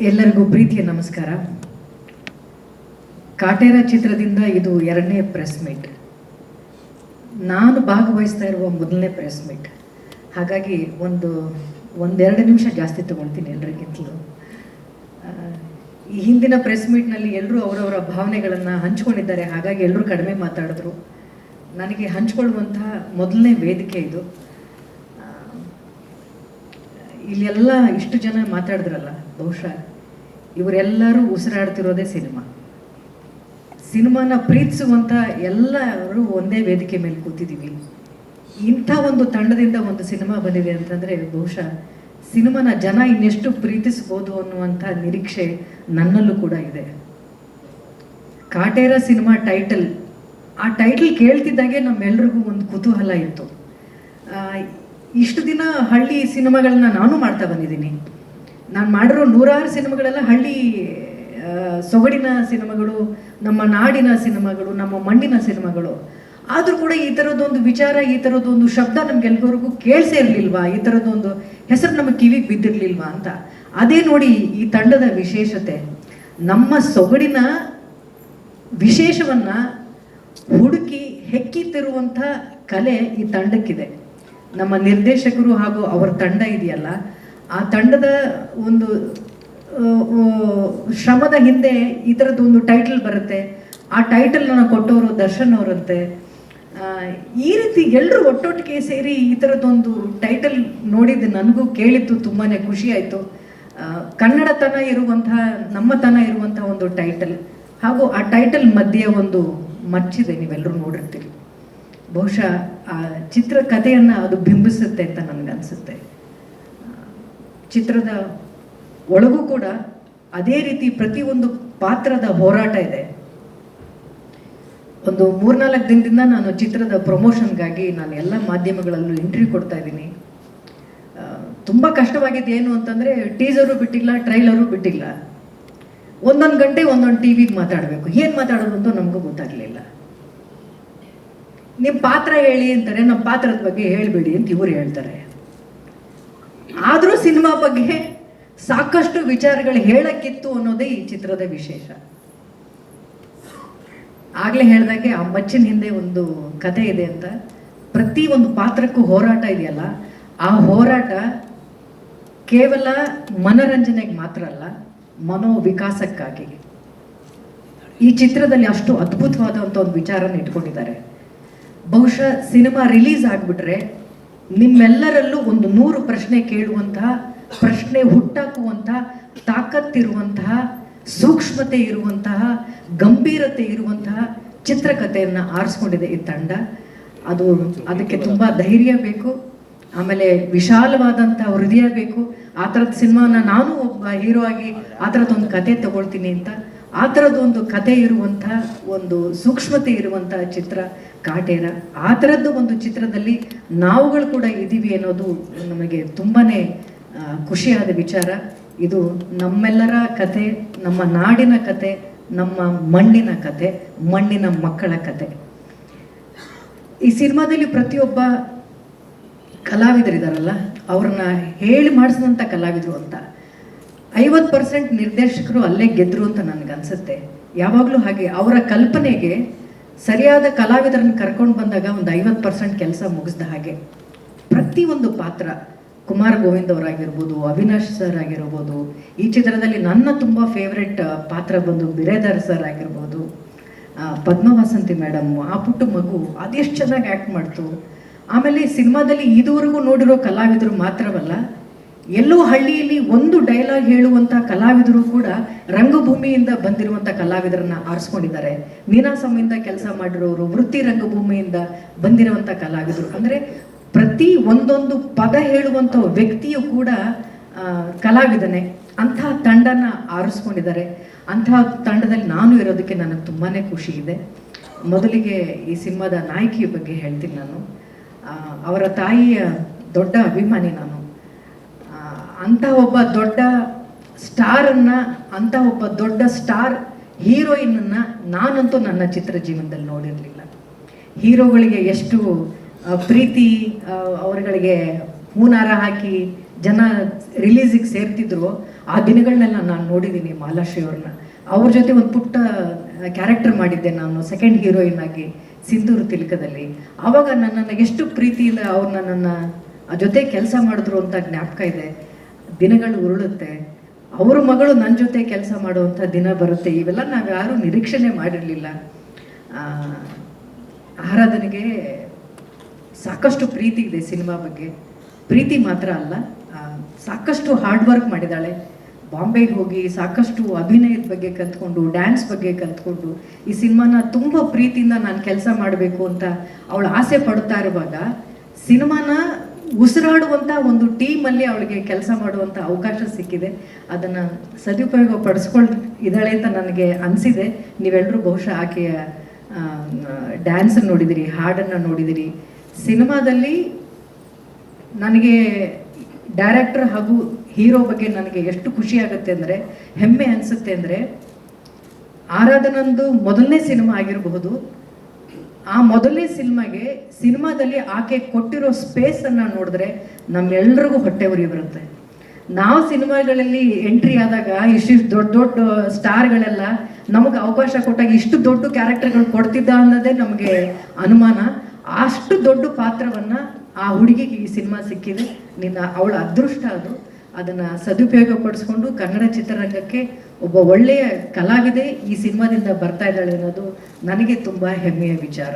ಎಲ್ಲರಿಗೂ ಪ್ರೀತಿಯ ನಮಸ್ಕಾರ. ಕಾಟೇರ ಚಿತ್ರದಿಂದ ಇದು ಎರಡನೇ ಪ್ರೆಸ್ ಮೀಟ್ ನಾನು ಭಾಗವಹಿಸ್ತಾ ಇರುವ ಮೊದಲನೇ ಪ್ರೆಸ್ ಮೀಟ್ ಹಾಗಾಗಿ ಒಂದು, ಒಂದೆರಡು ನಿಮಿಷ ಜಾಸ್ತಿ ತಗೊಳ್ತೀನಿ ಎಲ್ರಿಗಿಂತಲೂ. ಈ ಹಿಂದಿನ ಪ್ರೆಸ್ ಮೀಟ್ನಲ್ಲಿ ಎಲ್ಲರೂ ಅವರವರ ಭಾವನೆಗಳನ್ನು ಹಂಚ್ಕೊಂಡಿದ್ದಾರೆ. ಹಾಗಾಗಿ ಎಲ್ಲರೂ ಕಡಿಮೆ ಮಾತಾಡಿದ್ರು. ನನಗೆ ಹಂಚ್ಕೊಳ್ಳುವಂತಹ ಮೊದಲನೇ ವೇದಿಕೆ ಇದು. ಇಲ್ಲೆಲ್ಲ ಇಷ್ಟು ಜನ ಮಾತಾಡಿದ್ರಲ್ಲ. ಬಹುಶಃ ಇವರೆಲ್ಲರೂ ಉಸಿರಾಡ್ತಿರೋದೇ ಸಿನಿಮಾ. ಸಿನಿಮಾನ ಪ್ರೀತಿಸುವಂಥ ಎಲ್ಲರೂ ಒಂದೇ ವೇದಿಕೆ ಮೇಲೆ ಕೂತಿದ್ದೀವಿ. ಇಂಥ ಒಂದು ತಂಡದಿಂದ ಒಂದು ಸಿನಿಮಾ ಬಂದಿದೆ ಅಂತಂದರೆ ಬಹುಶಃ ಸಿನಿಮಾನ ಜನ ಇನ್ನೆಷ್ಟು ಪ್ರೀತಿಸ್ಬೋದು ಅನ್ನುವಂಥ ನಿರೀಕ್ಷೆ ನನ್ನಲ್ಲೂ ಕೂಡ ಇದೆ. ಕಾಟೇರ ಸಿನಿಮಾ ಟೈಟಲ್, ಆ ಟೈಟಲ್ ಕೇಳ್ತಿದ್ದಾಗೆ ನಮ್ಮೆಲ್ರಿಗೂ ಒಂದು ಕುತೂಹಲ ಇತ್ತು. ಇಷ್ಟು ದಿನ ಹಳ್ಳಿ ಸಿನಿಮಾಗಳನ್ನ ನಾನು ಮಾಡ್ತಾ ಬಂದಿದ್ದೀನಿ. ನಾನು ಮಾಡಿರೋ ನೂರಾರು ಸಿನಿಮಾಗಳೆಲ್ಲ ಹಳ್ಳಿ ಸೊಗಡಿನ ಸಿನಿಮಾಗಳು, ನಮ್ಮ ನಾಡಿನ ಸಿನಿಮಾಗಳು, ನಮ್ಮ ಮಣ್ಣಿನ ಸಿನಿಮಾಗಳು. ಆದರೂ ಕೂಡ ಈ ಥರದ್ದೊಂದು ವಿಚಾರ, ಈ ಥರದ್ದೊಂದು ಶಬ್ದ ನಮ್ಗೆಲ್ರಿಗೂ ಕೇಳಿಸೇ ಇರಲಿಲ್ವಾ? ಈ ಥರದ್ದೊಂದು ಹೆಸರು ನಮಗೆ ಕಿವಿಗೆ ಬಿದ್ದಿರಲಿಲ್ವಾ ಅಂತ? ಅದೇ ನೋಡಿ ಈ ತಂಡದ ವಿಶೇಷತೆ. ನಮ್ಮ ಸೊಗಡಿನ ವಿಶೇಷವನ್ನು ಹುಡುಕಿ ಹೆಕ್ಕಿತ್ತಿರುವಂಥ ಕಲೆ ಈ ತಂಡಕ್ಕಿದೆ. ನಮ್ಮ ನಿರ್ದೇಶಕರು ಹಾಗೂ ಅವರ ತಂಡ ಇದೆಯಲ್ಲ ಆ ತಂಡದ ಒಂದು ಶ್ರಮದ ಹಿಂದೆ ಈ ಥರದ್ದೊಂದು ಟೈಟಲ್ ಬರುತ್ತೆ. ಆ ಟೈಟಲ್ನ ಕೊಟ್ಟವರು ದರ್ಶನ್ ಅವರಂತೆ. ಈ ರೀತಿ ಎಲ್ಲರೂ ಒಟ್ಟೊಟ್ಟಿಗೆ ಸೇರಿ ಈ ಥರದ್ದೊಂದು ಟೈಟಲ್ ನೋಡಿದ್ದು ನನಗೂ ಕೇಳಿದ್ದು ತುಂಬಾ ಖುಷಿ ಆಯಿತು. ಕನ್ನಡತನ ಇರುವಂತಹ ನಮ್ಮತನ ಇರುವಂತಹ ಒಂದು ಟೈಟಲ್ ಹಾಗೂ ಆ ಟೈಟಲ್ ಮಧ್ಯೆ ಒಂದು ಮಚ್ಚಿದೆ ನೀವೆಲ್ಲರೂ ನೋಡಿರ್ತೀರಿ. ಬಹುಶಃ ಆ ಚಿತ್ರ ಕಥೆಯನ್ನು ಅದು ಬಿಂಬಿಸುತ್ತೆ ಅಂತ ನನಗನ್ಸುತ್ತೆ. ಚಿತ್ರದ ಒಳಗೂ ಕೂಡ ಅದೇ ರೀತಿ ಪ್ರತಿಯೊಂದು ಪಾತ್ರದ ಹೋರಾಟ ಇದೆ. ಒಂದು ಮೂರ್ನಾಲ್ಕು ದಿನದಿಂದ ನಾನು ಚಿತ್ರದ ಪ್ರಮೋಷನ್ಗಾಗಿ ನಾನು ಎಲ್ಲ ಮಾಧ್ಯಮಗಳಲ್ಲೂ ಇಂಟರ್ವ್ಯೂ ಕೊಡ್ತಾ ಇದ್ದೀನಿ. ತುಂಬ ಕಷ್ಟವಾಗಿದ್ದು ಏನು ಅಂತಂದರೆ ಟೀಸರು ಬಿಟ್ಟಿಲ್ಲ, ಟ್ರೈಲರು ಬಿಟ್ಟಿಲ್ಲ. ಒಂದೊಂದು ಗಂಟೆ ಒಂದೊಂದು ಟಿ ವಿಗೆ ಮಾತಾಡಬೇಕು. ಏನು ಮಾತಾಡೋದು ಅಂತ ನಮಗೂ ಗೊತ್ತಾಗಲಿಲ್ಲ. ನಿಮ್ಮ ಪಾತ್ರ ಹೇಳಿ ಅಂತಾರೆ ನಮ್ಮ ಪಾತ್ರದ ಬಗ್ಗೆ ಹೇಳಬೇಡಿ ಅಂತ ಇವರು ಹೇಳ್ತಾರೆ. ಆದರೂ ಸಿನಿಮಾ ಬಗ್ಗೆ ಸಾಕಷ್ಟು ವಿಚಾರಗಳು ಹೇಳಕ್ಕಿತ್ತು ಅನ್ನೋದೇ ಈ ಚಿತ್ರದ ವಿಶೇಷ. ಆಗ್ಲೇ ಹೇಳ್ದಂಗೆ ಆ ಮಚ್ಚಿನ ಹಿಂದೆ ಒಂದು ಕತೆ ಇದೆ ಅಂತ. ಪ್ರತಿ ಒಂದು ಪಾತ್ರಕ್ಕೂ ಹೋರಾಟ ಇದೆಯಲ್ಲ, ಆ ಹೋರಾಟ ಕೇವಲ ಮನರಂಜನೆಗೆ ಮಾತ್ರ ಅಲ್ಲ, ಮನೋವಿಕಾಸಕ್ಕಾಗಿ. ಈ ಚಿತ್ರದಲ್ಲಿ ಅಷ್ಟು ಅದ್ಭುತವಾದಂಥ ಒಂದು ವಿಚಾರನ ಇಟ್ಕೊಂಡಿದ್ದಾರೆ. ಬಹುಶಃ ಸಿನಿಮಾ ರಿಲೀಸ್ ಆಗಿಬಿಟ್ರೆ ನಿಮ್ಮೆಲ್ಲರಲ್ಲೂ ಒಂದು ನೂರು ಪ್ರಶ್ನೆ ಕೇಳುವಂತಹ, ಪ್ರಶ್ನೆ ಹುಟ್ಟಾಕುವಂತಹ, ತಾಕತ್ತಿರುವಂತಹ, ಸೂಕ್ಷ್ಮತೆ ಇರುವಂತಹ, ಗಂಭೀರತೆ ಇರುವಂತಹ ಚಿತ್ರಕಥೆಯನ್ನು ಆರಿಸ್ಕೊಂಡಿದೆ ಈ ತಂಡ. ಅದು ಅದಕ್ಕೆ ತುಂಬ ಧೈರ್ಯ ಬೇಕು. ಆಮೇಲೆ ವಿಶಾಲವಾದಂಥ ಹೃದಯ ಬೇಕು. ಆ ಥರದ ಸಿನಿಮಾನ ನಾನು ಒಬ್ಬ ಹೀರೋ ಆಗಿ ಆ ಥರದ್ದೊಂದು ಕತೆ ತಗೊಳ್ತೀನಿ ಅಂತ ಆ ಥರದ್ದೊಂದು ಕತೆ ಇರುವಂಥ ಒಂದು ಸೂಕ್ಷ್ಮತೆ ಇರುವಂಥ ಚಿತ್ರ ಕಾಟೇರ. ಆ ಥರದ್ದು ಒಂದು ಚಿತ್ರದಲ್ಲಿ ನಾವುಗಳು ಕೂಡ ಇದ್ದೀವಿ ಅನ್ನೋದು ನಮಗೆ ತುಂಬಾ ಖುಷಿಯಾದ ವಿಚಾರ. ಇದು ನಮ್ಮೆಲ್ಲರ ಕತೆ ನಮ್ಮ ನಾಡಿನ ಕತೆ ನಮ್ಮ ಮಣ್ಣಿನ ಕತೆ ಮಣ್ಣಿನ ಮಕ್ಕಳ ಕತೆ ಈ ಸಿನಿಮಾದಲ್ಲಿ ಪ್ರತಿಯೊಬ್ಬ ಕಲಾವಿದರಿದಾರಲ್ಲ, ಅವ್ರನ್ನ ಹೇಳಿ ಮಾಡಿಸಿದಂಥ ಕಲಾವಿದರು ಅಂತ. ಐವತ್ತು ಪರ್ಸೆಂಟ್ ನಿರ್ದೇಶಕರು ಅಲ್ಲೇ ಗೆದ್ರು ಅಂತ ನನಗನ್ಸುತ್ತೆ. ಯಾವಾಗಲೂ ಹಾಗೆ ಅವರ ಕಲ್ಪನೆಗೆ ಸರಿಯಾದ ಕಲಾವಿದರನ್ನು ಕರ್ಕೊಂಡು ಬಂದಾಗ ಒಂದು ಐವತ್ತು ಪರ್ಸೆಂಟ್ ಕೆಲಸ ಮುಗಿಸ್ದ ಹಾಗೆ. ಪ್ರತಿಯೊಂದು ಪಾತ್ರ ಕುಮಾರ್ ಗೋವಿಂದ್ ಅವರಾಗಿರ್ಬೋದು, ಅವಿನಾಶ್ ಸರ್ ಆಗಿರ್ಬೋದು, ಈ ಚಿತ್ರದಲ್ಲಿ ನನ್ನ ತುಂಬ ಫೇವ್ರೆಟ್ ಪಾತ್ರ ಬಂದು ಬಿರೇದಾರ್ ಸರ್ ಆಗಿರ್ಬೋದು ಪದ್ಮವಾಸಂತಿ ಮೇಡಮ್ ಆ ಪುಟ್ಟ ಮಗು, ಅದೆಷ್ಟು ಚೆನ್ನಾಗಿ ಆ್ಯಕ್ಟ್ ಮಾಡ್ತು. ಆಮೇಲೆ ಸಿನಿಮಾದಲ್ಲಿ ಇದುವರೆಗೂ ನೋಡಿರೋ ಕಲಾವಿದರು ಮಾತ್ರವಲ್ಲ ಎಲ್ಲೋ ಹಳ್ಳಿಯಲ್ಲಿ ಒಂದು ಡೈಲಾಗ್ ಹೇಳುವಂಥ ಕಲಾವಿದರು ಕೂಡ ರಂಗಭೂಮಿಯಿಂದ ಬಂದಿರುವಂಥ ಕಲಾವಿದರನ್ನ ಆರಿಸ್ಕೊಂಡಿದ್ದಾರೆ. ನೀನಾಸಮಿಂದ ಕೆಲಸ ಮಾಡಿರೋರು, ವೃತ್ತಿ ರಂಗಭೂಮಿಯಿಂದ ಬಂದಿರುವಂಥ ಕಲಾವಿದರು. ಅಂದರೆ ಪ್ರತಿ ಒಂದೊಂದು ಪದ ಹೇಳುವಂಥ ವ್ಯಕ್ತಿಯು ಕೂಡ ಕಲಾವಿದನೇ. ಅಂತಹ ತಂಡನ ಆರಿಸ್ಕೊಂಡಿದ್ದಾರೆ. ಅಂತಹ ತಂಡದಲ್ಲಿ ನಾನು ಇರೋದಕ್ಕೆ ನನಗೆ ತುಂಬಾ ಖುಷಿ ಇದೆ. ಮೊದಲಿಗೆ ಈ ಸಿನಿಮಾದ ನಾಯಕಿಯ ಬಗ್ಗೆ ಹೇಳ್ತೀನಿ ನಾನು. ಅವರ ತಾಯಿಯ ದೊಡ್ಡ ಅಭಿಮಾನಿ ನಾನು. ಅಂಥ ಒಬ್ಬ ದೊಡ್ಡ ಸ್ಟಾರನ್ನು, ಅಂಥ ಒಬ್ಬ ದೊಡ್ಡ ಸ್ಟಾರ್ ಹೀರೋಯಿನನ್ನು ನಾನಂತೂ ನನ್ನ ಚಿತ್ರ ಜೀವನದಲ್ಲಿ ನೋಡಿರಲಿಲ್ಲ. ಹೀರೋಗಳಿಗೆ ಎಷ್ಟು ಪ್ರೀತಿ ಅವರುಗಳಿಗೆ ಹೂನಾರ ಹಾಕಿ ಜನ ರಿಲೀಸಿಗೆ ಸೇರ್ತಿದ್ರು ಆ ದಿನಗಳನ್ನೆಲ್ಲ ನಾನು ನೋಡಿದ್ದೀನಿ ಮಾಲಾಶ್ರೀ ಅವ್ರನ್ನ. ಅವ್ರ ಜೊತೆ ಒಂದು ಪುಟ್ಟ ಕ್ಯಾರೆಕ್ಟರ್ ಮಾಡಿದ್ದೆ ನಾನು ಸೆಕೆಂಡ್ ಹೀರೋಯಿನ್ ಆಗಿ ಸಿಂಧೂರು ತಿಲಕದಲ್ಲಿ. ಆವಾಗ ನನ್ನನ್ನು ಎಷ್ಟು ಪ್ರೀತಿಯಿಂದ ಅವ್ರನ್ನ ನನ್ನ ಜೊತೆ ಕೆಲಸ ಮಾಡಿದ್ರು ಅಂತ ಜ್ಞಾಪಕ ಇದೆ. ದಿನಗಳು ಉರುಳುತ್ತೆ, ಅವ್ರ ಮಗಳು ನನ್ನ ಜೊತೆ ಕೆಲಸ ಮಾಡುವಂಥ ದಿನ ಬರುತ್ತೆ. ಇವೆಲ್ಲ ನಾವು ಯಾರೂ ನಿರೀಕ್ಷಣೆ ಮಾಡಿರಲಿಲ್ಲ. ಆರಾಧನೆಗೆ ಸಾಕಷ್ಟು ಪ್ರೀತಿ ಇದೆ ಸಿನಿಮಾ ಬಗ್ಗೆ. ಪ್ರೀತಿ ಮಾತ್ರ ಅಲ್ಲ ಸಾಕಷ್ಟು ಹಾರ್ಡ್ ವರ್ಕ್ ಮಾಡಿದ್ದಾಳೆ ಬಾಂಬೆಗೆ ಹೋಗಿ ಸಾಕಷ್ಟು ಅಭಿನಯದ ಬಗ್ಗೆ ಕಲ್ತ್ಕೊಂಡು ಡ್ಯಾನ್ಸ್ ಬಗ್ಗೆ ಕಲ್ತ್ಕೊಂಡು, ಈ ಸಿನಿಮಾನ ತುಂಬ ಪ್ರೀತಿಯಿಂದ ನಾನು ಕೆಲಸ ಮಾಡಬೇಕು ಅಂತ ಅವಳು ಆಸೆ ಪಡ್ತಾ ಇರುವಾಗ, ಸಿನಿಮಾನ ಉಸಿರಾಡುವಂಥ ಒಂದು ಟೀಮಲ್ಲಿ ಅವಳಿಗೆ ಕೆಲಸ ಮಾಡುವಂಥ ಅವಕಾಶ ಸಿಕ್ಕಿದೆ. ಅದನ್ನು ಸದುಪಯೋಗ ಪಡಿಸ್ಕೊಳ್ ಇದ್ದಾಳೆ ಅಂತ ನನಗೆ ಅನಿಸಿದೆ. ನೀವೆಲ್ಲರೂ ಬಹುಶಃ ಆಕೆಯ ಡ್ಯಾನ್ಸ್ ನೋಡಿದಿರಿ, ಹಾಡನ್ನು ನೋಡಿದಿರಿ. ಸಿನಿಮಾದಲ್ಲಿ ನನಗೆ ಡೈರೆಕ್ಟರ್ ಹಾಗೂ ಹೀರೋ ಬಗ್ಗೆ ನನಗೆ ಎಷ್ಟು ಖುಷಿ ಆಗುತ್ತೆ ಅಂದರೆ, ಹೆಮ್ಮೆ ಅನಿಸುತ್ತೆ ಅಂದರೆ, ಆರಾಧನಂದು ಮೊದಲನೇ ಸಿನಿಮಾ ಆಗಿರಬಹುದು ಆ ಮೊದಲನೇ ಸಿನಿಮಾಗೆ ಸಿನಿಮಾದಲ್ಲಿ ಆಕೆ ಕೊಟ್ಟಿರೋ ಸ್ಪೇಸನ್ನು ನೋಡಿದ್ರೆ ನಮ್ಮೆಲ್ರಿಗೂ ಹೊಟ್ಟೆ ಉರಿ ಬರುತ್ತೆ ನಾವು ಸಿನಿಮಾಗಳಲ್ಲಿ ಎಂಟ್ರಿ ಆದಾಗ ಇಷ್ಟಿಷ್ಟು ದೊಡ್ಡ ದೊಡ್ಡ ಸ್ಟಾರ್ಗಳೆಲ್ಲ ನಮಗೆ ಅವಕಾಶ ಕೊಟ್ಟಾಗ ಇಷ್ಟು ದೊಡ್ಡ ಕ್ಯಾರೆಕ್ಟರ್ಗಳು ಕೊಡ್ತಿದ್ದ ಅನ್ನೋದೇ ನಮಗೆ ಅನುಮಾನ. ಅಷ್ಟು ದೊಡ್ಡ ಪಾತ್ರವನ್ನ ಆ ಹುಡುಗಿಗೆ ಈ ಸಿನಿಮಾ ಸಿಕ್ಕಿದೆ. ನಿನ್ನ ಅವಳ ಅದೃಷ್ಟ ಅದು. ಅದನ್ನ ಸದುಪಯೋಗ ಪಡಿಸ್ಕೊಂಡು ಕನ್ನಡ ಚಿತ್ರರಂಗಕ್ಕೆ ಒಬ್ಬ ಒಳ್ಳೆಯ ಕಲಾವಿದೆ ಈ ಸಿನಿಮಾದಿಂದ ಬರ್ತಾ ಇದ್ದಾಳೆ ಅನ್ನೋದು ನನಗೆ ತುಂಬಾ ಹೆಮ್ಮೆಯ ವಿಚಾರ.